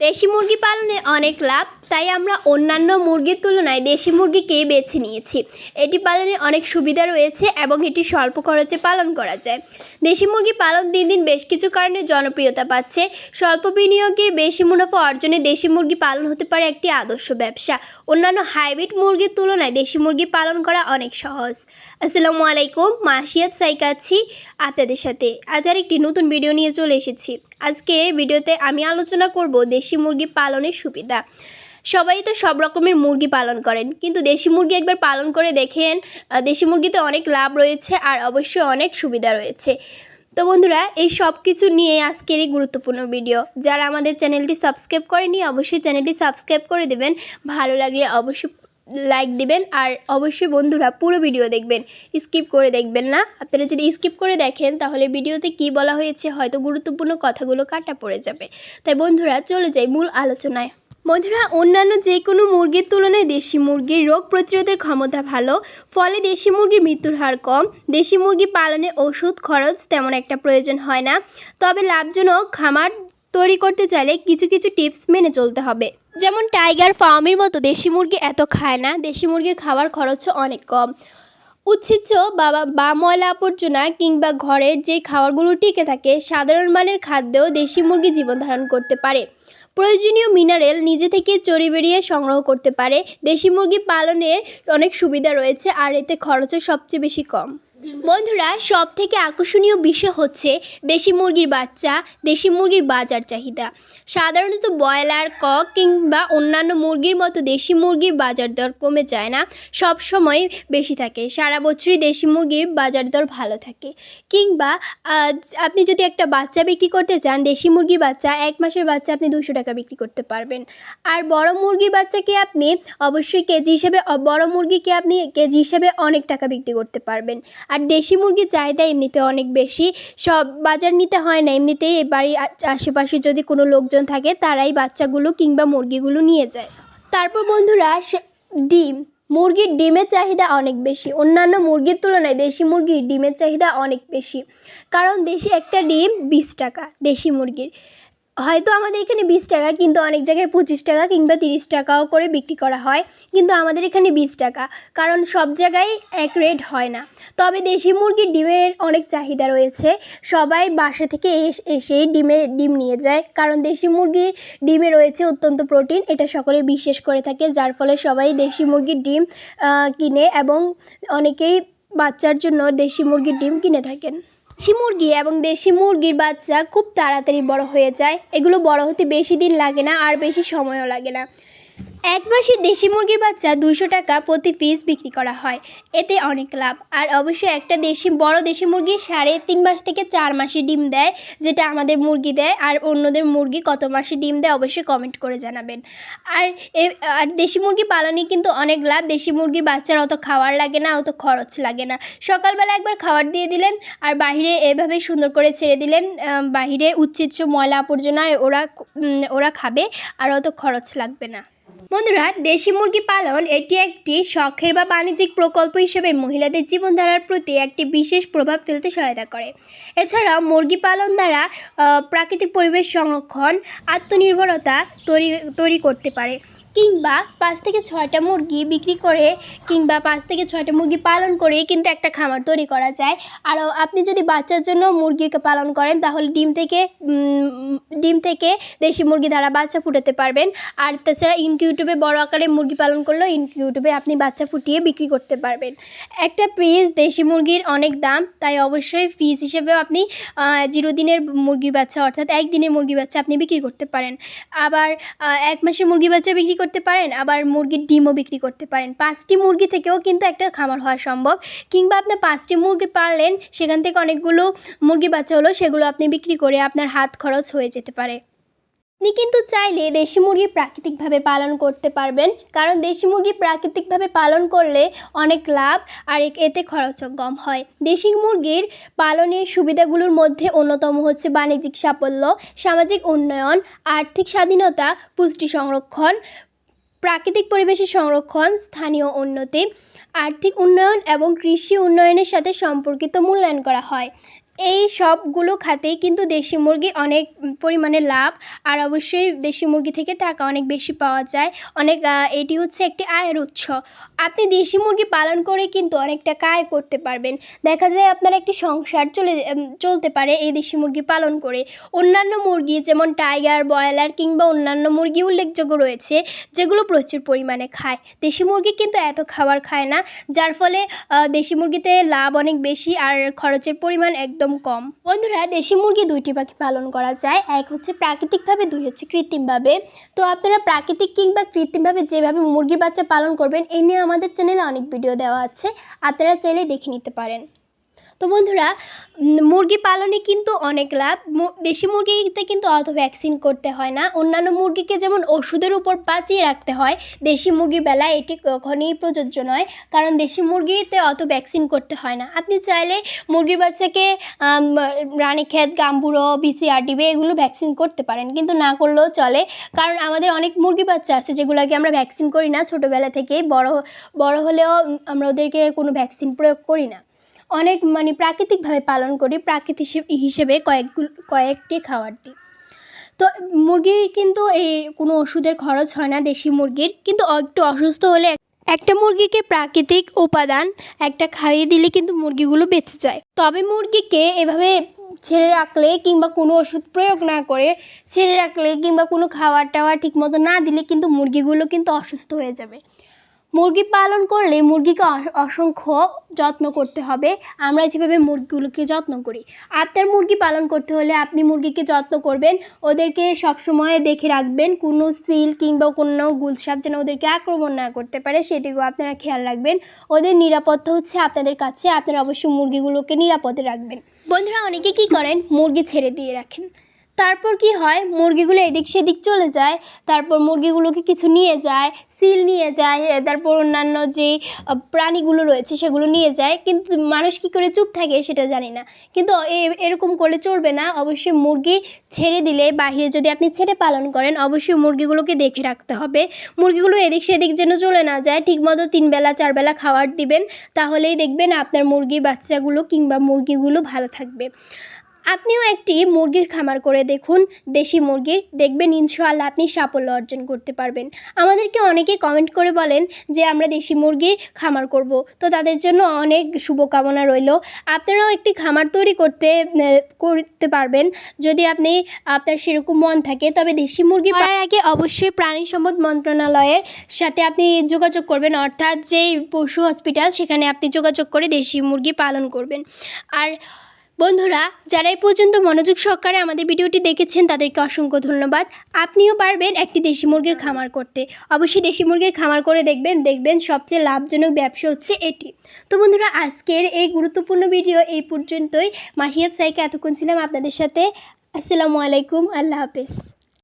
দেশি মুরগি পালনে অনেক লাভ, তাই আমরা অন্যান্য মুরগির তুলনায় দেশি মুরগিকেই বেছে নিয়েছি। এটি পালনে অনেক সুবিধা রয়েছে এবং এটি স্বল্প খরচে পালন করা যায়। দেশি মুরগি পালন দিন দিন বেশ কিছু কারণে জনপ্রিয়তা পাচ্ছে। স্বল্প বিনিয়োগের বেশি মুনাফা অর্জনে দেশি মুরগি পালন হতে পারে একটি আদর্শ ব্যবসা। অন্যান্য হাইব্রিড মুরগির তুলনায় দেশি মুরগি পালন করা অনেক সহজ। আসসালামু আলাইকুম, মাসিয়াত সাইক আছি আপনাদের সাথে। আজ আর একটি নতুন ভিডিও নিয়ে চলে এসেছি। আজকে ভিডিওতে আমি আলোচনা করব দেশি মুরগি পালনের সুবিধা। সবাই তো সব রকমের মুরগি পালন করেন, কিন্তু দেশি মুরগি একবার পালন করে দেখেন দেশি মুরগিতে অনেক লাভ রয়েছে আর অবশ্যই অনেক সুবিধা রয়েছে। তো বন্ধুরা, এই সব কিছু নিয়ে আজকের এই গুরুত্বপূর্ণ ভিডিও। যারা আমাদের চ্যানেলটি সাবস্ক্রাইব করেনি অবশ্যই চ্যানেলটি সাবস্ক্রাইব করে দেবেন। ভালো লাগলে অবশ্যই লাইক দিবেন আর অবশ্যই বন্ধুরা পুরো ভিডিও দেখবেন। স্কিপ করে দেখবেন না। আপনারা যদি স্কিপ করে দেখেন, তাহলে ভিডিওতে কি বলা হয়েছে, হয়তো গুরুত্বপূর্ণ কথাগুলো কাটা পড়ে যাবে। তাই বন্ধুরা, চলে যাই মূল আলোচনায়। বন্ধুরা, অন্যান্য যে কোনো মুরগির তুলনায় দেশি মুরগির রোগ প্রতিরোধের ক্ষমতা ভালো, ফলে দেশি মুরগির মৃত্যুর হার কম। দেশি মুরগি পালনে ওষুধ খরচ তেমন একটা প্রয়োজন হয় না। তবে লাভজনক খামার তৈরি করতে চাইলে কিছু কিছু টিপস মেনে চলতে হবে। যেমন টাইগার ফার্মের মতো দেশি মুরগি এত খায় না, দেশি মুরগির খাওয়ার খরচও অনেক কম। উচ্ছিচ্ছ বাবা বা ময়লা আবর্জনা কিংবা ঘরের যে খাবারগুলো টিকে থাকে, সাধারণ মানের খাদ্যেও দেশি মুরগি জীবন ধারণ করতে পারে। প্রয়োজনীয় মিনারেল নিজে থেকে চড়ি বেরিয়ে সংগ্রহ করতে পারে। দেশি মুরগি পালনের অনেক সুবিধা রয়েছে আর এতে খরচও সবচেয়ে বেশি কম। বন্ধুরা সব থেকে আকর্ষণীয় বিষয় হচ্ছে দেশি মুরগির বাচ্চা, দেশি মুরগির বাজার চাহিদা। সাধারণত ব্রয়লার, কক কিংবা অন্যান্য মুরগির মতো দেশি মুরগির বাজার দর কমে যায় না সব সময় বেশি থাকে। সারা বছরই দেশি মুরগির বাজার দর ভালো থাকে। কিংবা আপনি যদি একটা বাচ্চা বিক্রি করতে চান, দেশি মুরগির বাচ্চা, এক মাসের বাচ্চা আপনি দুশো টাকা বিক্রি করতে পারবেন। আর বড় মুরগির বাচ্চাকে আপনি অবশ্যই কেজি হিসেবে, বড় মুরগিকে আপনি কেজি হিসেবে অনেক টাকা বিক্রি করতে পারবেন। আর দেশি মুরগির চাহিদা এমনিতে অনেক বেশি। সব বাজার নিতে হয় না, এমনিতেই বাড়ির আশেপাশে যদি কোনো লোকজন থাকে, তারাই বাচ্চাগুলো কিংবা মুরগিগুলো নিয়ে যায়। তারপর বন্ধুরা ডিম। মুরগির ডিমের চাহিদা অনেক বেশি। অন্যান্য মুরগির তুলনায় দেশি মুরগির ডিমের চাহিদা অনেক বেশি। কারণ দেশি একটা ডিম বিশ টাকা, দেশি মুরগির। হয়তো আমাদের এখানে বিশ টাকা, কিন্তু অনেক জায়গায় পঁচিশ টাকা কিংবা তিরিশ টাকাও করে বিক্রি করা হয়, কিন্তু আমাদের এখানে বিশ টাকা, কারণ সব জায়গায় এক রেট হয় না। তবে দেশি মুরগির ডিমের অনেক চাহিদা রয়েছে, সবাই বাসা থেকে এস- ডিমে, ডিম নিয়ে যায়, কারণ দেশি মুরগির ডিমে রয়েছে অত্যন্ত প্রোটিন এটা সকলে বিশ্বাস করে থাকে, যার ফলে সবাই দেশি মুরগির ডিম কিনে এবং অনেকেই বাচ্চার জন্য দেশি মুরগির ডিম কিনে থাকেন। দেশি মুরগি এবং দেশি মুরগির বাচ্চা খুব তাড়াতাড়ি বড় হয়ে যায়। এগুলো বড় হতে বেশি দিন লাগে না আর বেশি সময়ও লাগে না। এক মাসে দেশি মুরগির বাচ্চা দুশো টাকা প্রতি পিস বিক্রি করা হয়। এতে অনেক লাভ। আর অবশ্যই একটা দেশি, বড় দেশি মুরগি সাড়ে তিন মাস থেকে চার মাসে ডিম দেয়, যেটা আমাদের মুরগি দেয়। আর অন্যদের মুরগি কত মাসে ডিম দেয় অবশ্যই কমেন্ট করে জানাবেন। আর এ, আর দেশি মুরগি পালনে কিন্তু অনেক লাভ। দেশি মুরগির বাচ্চার অত খাওয়ার লাগে না, অত খরচ লাগে না। সকালবেলা একবার খাবার দিয়ে দিলেন আর বাইরে এভাবে সুন্দর করে ছেড়ে দিলেন। বাইরে উচ্ছিচ্ছ ময়লা আবর্জনায় ওরা ওরা খাবে আর অত খরচ লাগবে না। বন্ধুরা, দেশি মুরগি পালন এটি একটি শখের বা বাণিজ্যিক প্রকল্প হিসেবে মহিলাদের জীবনধারার প্রতি একটি বিশেষ প্রভাব ফেলতে সহায়তা করে। এছাড়াও মুরগি পালন দ্বারা প্রাকৃতিক পরিবেশ সংরক্ষণ, আত্মনির্ভরতা তৈরি তৈরি করতে পারে। কিংবা পাঁচ থেকে ছয়টা মুরগি বিক্রি করে কিংবা পাঁচ থেকে ছয়টা মুরগি পালন করে কিন্তু একটা খামার তৈরি করা যায়। আরও আপনি যদি বাচ্চার জন্য মুরগিকে পালন করেন, তাহলে ডিম থেকে ডিম থেকে দেশি মুরগি দ্বারা বাচ্চা ফুটাতে পারবেন। আর তাছাড়া ইনকিউটিউবে বড় আকারে মুরগি পালন করলেও ইনকিউটিউবে আপনি বাচ্চা ফুটিয়ে বিক্রি করতে পারবেন। একটা পিস দেশি মুরগির অনেক দাম, তাই অবশ্যই পিস হিসেবেও আপনি জিরো দিনের মুরগির বাচ্চা অর্থাৎ একদিনের মুরগি বাচ্চা আপনি বিক্রি করতে পারেন। আবার এক মাসের মুরগি বাচ্চা বিক্রি করতে পারেন, আবার মুরগির ডিমও বিক্রি করতে পারেন। পাঁচটি মুরগি থেকেও কিন্তু একটা খামার হওয়া সম্ভব। কিংবা আপনার পাঁচটি মুরগি পারলেন সেখান থেকে অনেকগুলো মুরগি বাচ্চা হলো, সেগুলো আপনি বিক্রি করে আপনার হাত খরচ হয়ে যেতে পারে। আপনি কিন্তু চাইলে দেশি মুরগি প্রাকৃতিকভাবে পালন করতে পারবেন, কারণ দেশি মুরগি প্রাকৃতিকভাবে পালন করলে অনেক লাভ, আর এতে খরচও কম হয়। দেশি মুরগির পালনের সুবিধাগুলোর মধ্যে অন্যতম হচ্ছে বাণিজ্যিক সাফল্য, সামাজিক উন্নয়ন, আর্থিক স্বাধীনতা, পুষ্টি সংরক্ষণ প্রাকৃতিক পরিবেশের সংরক্ষণ, স্থানীয় উন্নতি, আর্থিক উন্নয়ন এবং কৃষি উন্নয়নের সাথে সম্পর্কিত মূল্যায়ন করা হয়। এই সবগুলো খাতেই কিন্তু দেশি মুরগি অনেক পরিমাণে লাভ, আর অবশ্যই দেশি মুরগি থেকে টাকা অনেক বেশি পাওয়া যায়। অনেক এটি হচ্ছে একটি আয়ের উৎস। আপনি দেশি মুরগি পালন করে কিন্তু অনেক টাকা আয় করতে পারবেন। দেখা যায় আপনার একটি সংসার চলে চলতে পারে এই দেশি মুরগি পালন করে। অন্যান্য মুরগি যেমন টাইগার, ব্রয়লার কিংবা অন্যান্য মুরগি উল্লেখযোগ্য রয়েছে, যেগুলো প্রচুর পরিমাণে খায়। দেশি মুরগি কিন্তু এত খাবার খায় না, যার ফলে দেশি মুরগিতে লাভ অনেক বেশি আর খরচের পরিমাণ একদম কম। বন্ধুরা, দেশি মুরগি দুইটি পাখি পালন করা যায়। এক হচ্ছে প্রাকৃতিকভাবে, দুই হচ্ছে কৃত্রিমভাবে। তো আপনারা প্রাকৃতিক কিংবা কৃত্রিমভাবে যেভাবে মুরগির বাচ্চা পালন করবেন, এই নিয়ে আমাদের চ্যানেলে অনেক ভিডিও দেওয়া আছে আপনারা চাইলে দেখে নিতে পারেন। তো বন্ধুরা মুরগি পালনে কিন্তু অনেক লাভ। দেশি মুরগিতে কিন্তু অত ভ্যাকসিন করতে হয় না। অন্যান্য মুরগিকে যেমন ওষুধের উপর বাঁচিয়ে রাখতে হয়, দেশি মুরগির বেলায় এটি কখনই প্রযোজ্য নয়, কারণ দেশি মুরগিতে অত ভ্যাকসিন করতে হয় না। আপনি চাইলে মুরগির বাচ্চাকে রানীক্ষেত গাম্বুড়ো বিসিআরডিবি এগুলো ভ্যাকসিন করতে পারেন, কিন্তু না করলেও চলে। কারণ আমাদের অনেক মুরগি বাচ্চা আছে যেগুলোকে আমরা ভ্যাকসিন করি না। ছোটোবেলা থেকেই বড় বড় হলেও আমরা ওদেরকে কোনো ভ্যাকসিন প্রয়োগ করি না। অনেক মানে প্রাকৃতিকভাবে পালন করি প্রাকৃতিক হিসেব- কয়েকগুলো, কয়েকটি খাবার দিই। তো মুরগির কিন্তু এই কোনো ওষুধের খরচ হয় না দেশি মুরগির, কিন্তু একটু অসুস্থ হলে একটা মুরগিকে প্রাকৃতিক উপাদান একটা খাইয়ে দিলে কিন্তু মুরগিগুলো বেঁচে যায়। তবে মুরগিকে এভাবে ছেড়ে রাখলে কিংবা কোনো ওষুধ প্রয়োগ না করে ছেড়ে রাখলে কিংবা কোনো খাবার টাওয়ার ঠিকমতো না দিলে কিন্তু মুরগিগুলো কিন্তু অসুস্থ হয়ে যাবে। মুরগি পালন করলে মুরগিকে অস- অসংখ্য যত্ন করতে হবে। আমরা যেভাবে মুরগিগুলোকে যত্ন করি। আপনার মুরগি পালন করতে হলে আপনি মুরগিকে যত্ন করবেন। ওদেরকে সবসময় দেখে রাখবেন। কোনো সিল কিংবা কোনো গুলসাপ যেন ওদেরকে আক্রমণ না করতে পারে, সেদিকেও আপনারা খেয়াল রাখবেন। ওদের নিরাপত্তা হচ্ছে আপনাদের কাছে। আপনারা অবশ্যই মুরগিগুলোকে নিরাপদে রাখবেন। বন্ধুরা, অনেকে কী করেন? মুরগি ছেড়ে দিয়ে রাখেন। তারপর কি হয়? মুরগিগুলো এদিক সেদিক চলে যায়। তারপর মুরগিগুলোকে কিছু নিয়ে যায়, সিল নিয়ে যায়, তারপর অন্যান্য যে প্রাণীগুলো রয়েছে সেগুলো নিয়ে যায়। কিন্তু মানুষ কী করে চুপ থাকে সেটা জানি না। কিন্তু এরকম করলে চলবে না। অবশ্যই মুরগি ছেড়ে দিলে বাইরে যদি আপনি ছেড়ে পালন করেন, অবশ্যই মুরগিগুলোকে দেখে রাখতে হবে। মুরগিগুলো এদিক সেদিক যেন চলে না যায়, ঠিকমতো তিন বেলা, চার বেলা খাবার দিবেন। তাহলেই দেখবেন আপনার মুরগি বাচ্চাগুলো কিংবা মুরগিগুলো ভালো থাকবে। আপনিও একটি মুরগির খামার করে দেখুন। দেশি মুরগির দেখবেন ইনশাআল্লাহ আপনি সাফল্য অর্জন করতে পারবেন। আমাদেরকে অনেকে কমেন্ট করে বলেন যে, আমরা দেশি মুরগি খামার করব। তো তাদের জন্য অনেক শুভকামনা রইল। আপনারাও একটি খামার তৈরি করতে করতে পারবেন। যদি আপনি, আপনার সেরকম মন থাকে, তবে দেশি মুরগি পাওয়ার আগে অবশ্যই প্রাণী সম্পদ মন্ত্রণালয়ের সাথে আপনি যোগাযোগ করবেন। অর্থাৎ যেই পশু হসপিটাল সেখানে আপনি যোগাযোগ করে দেশি মুরগি পালন করবেন। আর বন্ধুরা, যারা এই পর্যন্ত মনোযোগ সহকারে আমাদের ভিডিওটি দেখেছেন, তাদেরকে অসংখ্য ধন্যবাদ। আপনিও পারবেন একটি দেশি মুরগির খামার করতে। অবশ্যই দেশি মুরগির খামার করে দেখবেন দেখবেন সবচেয়ে লাভজনক ব্যবসা হচ্ছে এটি। তো বন্ধুরা, আজকের এই গুরুত্বপূর্ণ ভিডিও এই পর্যন্তই। মাহিয়াত সাইকে এতক্ষণ ছিলাম আপনাদের সাথে। আসসালামু আলাইকুম, আল্লাহ হাফেজ।